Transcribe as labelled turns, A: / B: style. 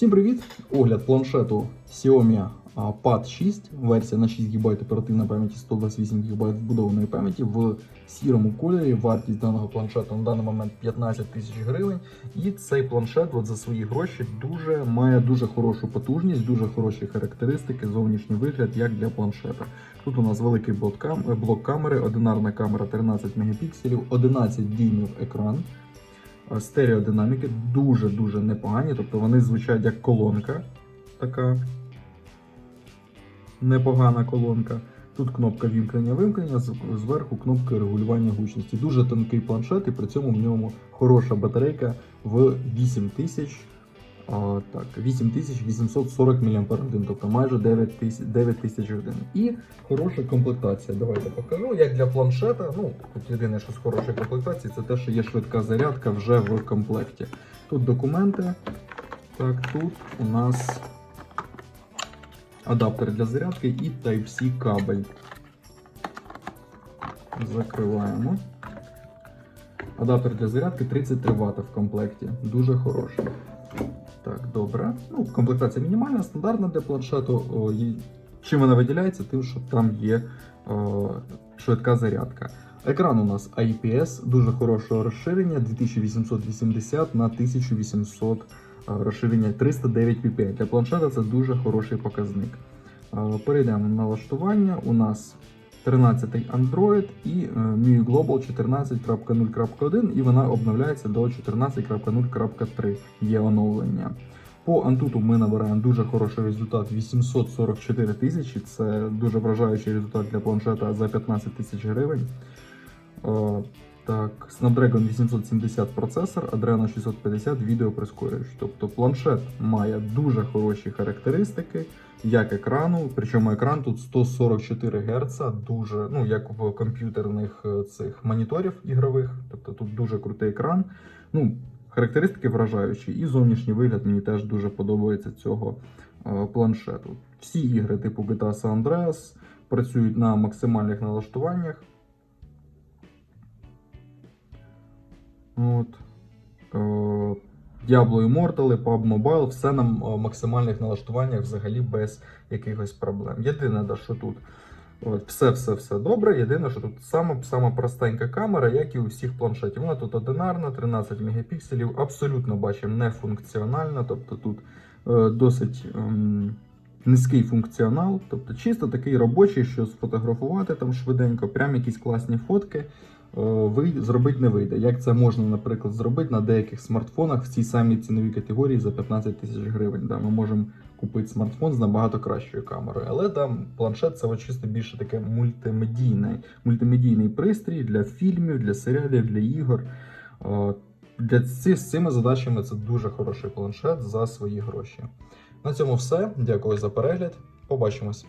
A: Всім привіт! Огляд планшету Xiaomi Pad 6, версія на 6 ГБ оперативної пам'яті, 128 ГБ вбудованої пам'яті в сірому кольорі. Вартість даного планшету на даний момент 15 тисяч гривень. І цей планшет от за свої гроші дуже має дуже хорошу потужність, дуже хороші характеристики, зовнішній вигляд, як для планшета. Тут у нас великий блок, кам... блок камери, одинарна камера 13 мегапікселів, 11 дюймів екран. Стереодинаміки дуже-дуже непогані, тобто вони звучать як колонка. Така непогана колонка. Тут кнопка вімкнення-вимкнення, зверху кнопка регулювання гучності. Дуже тонкий планшет, і при цьому в ньому хороша батарейка в 8000. Так, 8840 мАч, тобто майже 9000 9000 годин. І хороша комплектація. Давайте покажу. Як для планшета, ну тут єдине, що з хорошої комплектації, це те, що є швидка зарядка вже в комплекті. Тут документи. Так, тут у нас адаптер для зарядки і Type-C кабель. Закриваємо. Адаптер для зарядки 33 Вт в комплекті. Дуже хороший. Так, добре. Ну, комплектація мінімальна, стандартна для планшету. Чим вона виділяється? Тим, що там є о, швидка зарядка. Екран у нас IPS, дуже хорошого розширення 2880 на 1800 е, розширення 309 ppi. Для планшета це дуже хороший показник. Е, Перейдемо на налаштування. У нас 13 Android і е, MIUI Global 14.0.1 і вона обновляється до 14.0.3 є оновлення. По Antutu ми набираємо дуже хороший результат 844 тисячі. Це дуже вражаючий результат для планшета за 15 тисяч гривень. Так, Snapdragon 870 процесор, Adreno 650 відеоприскорювач. Тобто планшет має дуже хороші характеристики, як екрану. Причому екран тут 144 Гц, дуже, ну як в комп'ютерних е, цих моніторів ігрових. Тобто тут дуже крутий екран. Ну, характеристики вражаючі, і зовнішній вигляд мені теж дуже подобається цього е, планшету. Всі ігри типу GTA San Andreas працюють на максимальних налаштуваннях. От. Е, Diablo Immortal, PUBG Mobile, все на е, максимальних налаштуваннях взагалі без якихось проблем. Єдине, що тут все, все, все добре. Єдине, що тут сама, сама простенька камера, як і у всіх планшетів. Вона тут одинарна, 13 мегапікселів, абсолютно бачимо не функціональна, тобто тут е, досить. ем, Низький функціонал, тобто чисто такий робочий, що сфотографувати там швиденько, прям якісь класні фотки е, зробити не вийде. Як це можна, наприклад, зробити на деяких смартфонах в цій самій ціновій категорії за 15 тисяч гривень. Да, ми можемо купити смартфон з набагато кращою камерою. Але там планшет це от чисто більше таке мультимедійний, мультимедійний пристрій для фільмів, для серіалів, для ігор. Е, Для ці, з цими задачами це дуже хороший планшет за свої гроші. На цьому все. Дякую за перегляд. Побачимось.